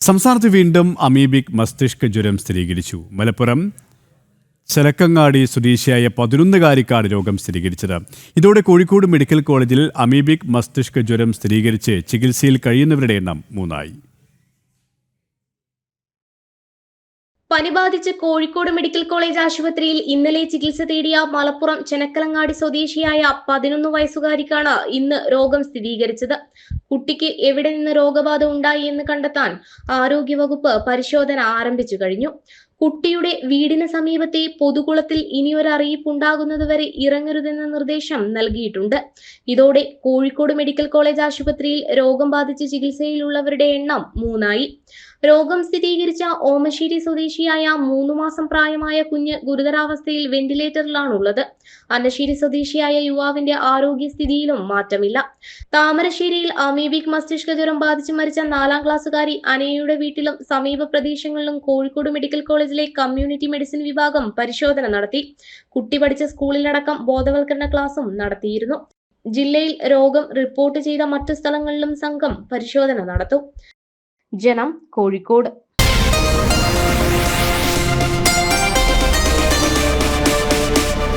സംസ്ഥാനത്ത് വീണ്ടും അമീബിക് മസ്തിഷ്ക ജ്വരം സ്ഥിരീകരിച്ചു. മലപ്പുറം ചെലക്കങ്ങാടി സ്വദേശിയായ പതിനൊന്നുകാരിക്കാണ് രോഗം സ്ഥിരീകരിച്ചത്. ഇതോടെ കോഴിക്കോട് മെഡിക്കൽ കോളേജിൽ അമീബിക് മസ്തിഷ്ക ജ്വരം സ്ഥിരീകരിച്ച് ചികിത്സയിൽ കഴിയുന്നവരുടെ എണ്ണം മൂന്നായി. പനി ബാധിച്ച് കോഴിക്കോട് മെഡിക്കൽ കോളേജ് ആശുപത്രിയിൽ ഇന്നലെ ചികിത്സ തേടിയ മലപ്പുറം ചെനക്കലങ്ങാടി സ്വദേശിയായ പതിനൊന്ന് വയസ്സുകാരിക്കാണ് ഇന്ന് രോഗം സ്ഥിരീകരിച്ചത്. കുട്ടിക്ക് എവിടെ നിന്ന് രോഗബാധ ഉണ്ടായി എന്ന് കണ്ടെത്താൻ ആരോഗ്യവകുപ്പ് പരിശോധന ആരംഭിച്ചു കഴിഞ്ഞു. കുട്ടിയുടെ വീടിന് സമീപത്തെ പൊതുകുളത്തിൽ ഇനിയൊരു അറിയിപ്പ് ഉണ്ടാകുന്നതുവരെ ഇറങ്ങരുതെന്ന നിർദ്ദേശം നൽകിയിട്ടുണ്ട്. ഇതോടെ കോഴിക്കോട് മെഡിക്കൽ കോളേജ് ആശുപത്രിയിൽ രോഗം ബാധിച്ച് ചികിത്സയിലുള്ളവരുടെ എണ്ണം മൂന്നായി. രോഗം സ്ഥിരീകരിച്ച ഓമശ്ശേരി സ്വദേശിയായ മൂന്നു മാസം പ്രായമായ കുഞ്ഞ് ഗുരുതരാവസ്ഥയിൽ വെന്റിലേറ്ററിലാണുള്ളത്. അന്നശ്ശേരി സ്വദേശിയായ യുവാവിന്റെ ആരോഗ്യസ്ഥിതിയിലും മാറ്റമില്ല. താമരശ്ശേരിയിൽ അമീബിക് മസ്തിഷ്ക ജ്വരം ബാധിച്ച് മരിച്ച നാലാം ക്ലാസ്സുകാരി അനയുടെ വീട്ടിലും സമീപ പ്രദേശങ്ങളിലും കോഴിക്കോട് മെഡിക്കൽ കോളേജിലെ കമ്മ്യൂണിറ്റി മെഡിസിൻ വിഭാഗം പരിശോധന നടത്തി. കുട്ടി പഠിച്ച സ്കൂളിലടക്കം ബോധവൽക്കരണ ക്ലാസും നടത്തിയിരുന്നു. ജില്ലയിൽ രോഗം റിപ്പോർട്ട് ചെയ്ത മറ്റു സ്ഥലങ്ങളിലും സംഘം പരിശോധന നടത്തും. ജനം കോഴിക്കോട്